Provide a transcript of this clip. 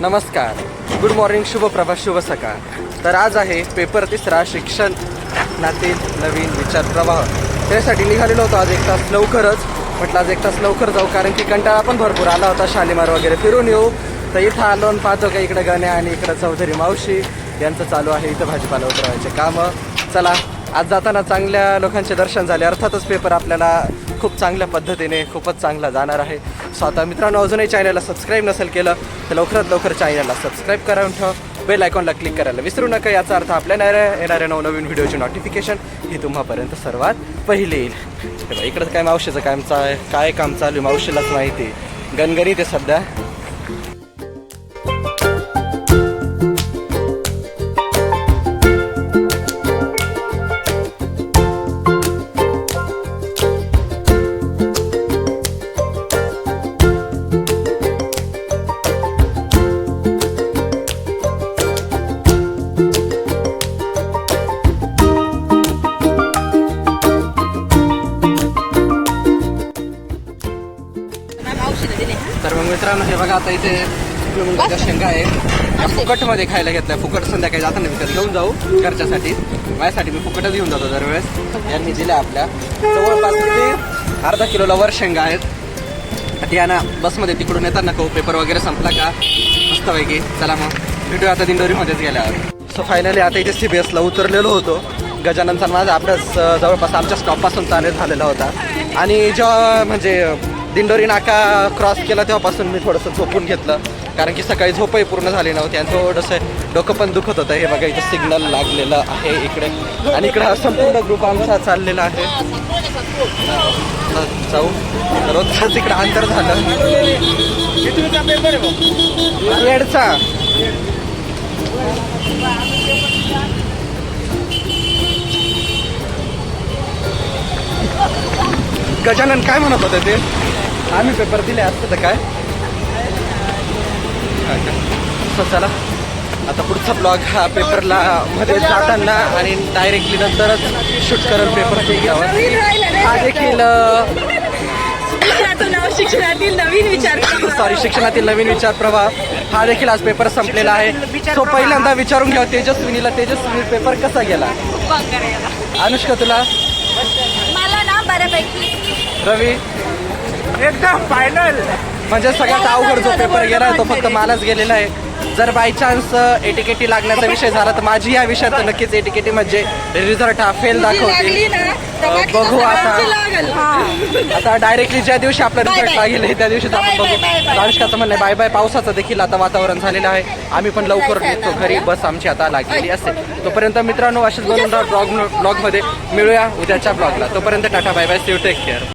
नमस्कार. Good morning शुभ प्रभात शुभ सकाळ. तर आज आहे पेपर तिसरा शिक्षण नातील नवीन विचार प्रवाह. त्यासाठी निघालेलो होतो आज एक तास लवकरच. म्हटलं आज एक तास लवकर जाऊ कारण की कंटाळा पण भरपूर आला होता शालीमार वगैरे फिरून येऊ. तर इथं आलो आणि पाहतो का इकडं गण्या आणि इकडं चौधरी मावशी. यांचं चालू आहे इथं भाजीपाला उतरवायचे कामं. चला आज जाताना चांगल्या लोकांचे दर्शन झाले. अर्थातच पेपर आपल्याला खूप चांगल्या पद्धतीने खूपच चांगला जाणार आहे. सो आता मित्रांनो अजूनही चॅनलला सबस्क्राईब नसेल केलं तर लवकरात लवकर चॅनलला सबस्क्राईब करून ठेवा. बेल आयकॉनला क्लिक करायला विसरू नका. याचा अर्थ आपल्या येणाऱ्या येणाऱ्या नवनवीन व्हिडिओची नोटिफिकेशन ही तुम्हापर्यंत सर्वात पहिले येईल. इकडं काय मावशीचं काम काय काम चालू आहे मावशीलाच माहिती गणगणी ते सध्या. तर मग मित्रांनो हे बघा आता इथे भुईमुगाच्या शेंगा आहे. या फुकटमध्ये खायला घेतल्या. फुकट संध्याकाळी जाताना विकत घेऊन जाऊ घरच्यासाठी. माझ्यासाठी मी फुकटच घेऊन जातो दरवेळेस. यांनी दिल्या आपल्या. जवळपास ते अर्धा किलोला वर शेंगा आहेत. आता या ना बसमध्ये तिकडून येताना को पेपर वगैरे संपला का? मस्तपैकी. चला मग भेटूया आता दिंडोरीमध्येच गेल्यावर. सो फायनली आता इथे सी बी एसला उतरलेलो होतो. गजाननचा माझा अभ्यास जवळपास आमच्या स्टॉपपासून चालू झालेला होता. आणि जेव्हा म्हणजे दिंडोरी नाका क्रॉस केला तेव्हापासून मी थोडंसं झोपून घेतलं. कारण की सकाळी झोपही पूर्ण झाली नव्हती आणि थोडंसं डोकं पण दुखत होतं. हे बघा इथं सिग्नल लागलेलं आहे इकडे. आणि इकडे हा संपूर्ण ग्रुप आमचा चाललेला आहे. जाऊ. रोजच इकडे अंतर झालं. वेडचा गजानन काय म्हणत होते ते? आम्ही पेपर दिले असते तर काय? So, चला आता पुढचा ब्लॉग हा पेपरला मध्ये जाताना आणि डायरेक्टली नंतरच शूट करेल पेपर हा देखील शिक्षणातील नवीन विचार सॉरी शिक्षणातील नवीन विचार प्रवाह. हा देखील आज पेपर संपलेला आहे. तो पहिल्यांदा विचारून घ्या तेजस्विनीला. तेजस्विनी पेपर कसा गेला? अनुष्का तुला? मला ना बऱ्यापैकी रवी? एकदम फायनल म्हणजे सगळ्यात अवघड जो पेपर गेला तो फक्त मलाच गेलेला आहे. जर बाय चान्स एटीकेटी लागण्याचा विषय झाला तर माझी या विषयात नक्कीच एटीकेटी म्हणजे रिझल्ट हा फेल दाखवते बघू आता. आता डायरेक्टली ज्या दिवशी आपला रिझल्ट. लागेल त्या दिवशीच आपण बघू. अनुष्काचं म्हणणं बाय बाय पावसाचं देखील आता वातावरण झालेलं आहे. आम्ही पण लवकर निघतो. घरी. बस आमची आता लागलेली असेल तोपर्यंत मित्रांनो असेच बनवून ब्लॉग ब्लॉगमध्ये मिळूया उद्याच्या ब्लॉगला तोपर्यंत tata bye bye see take care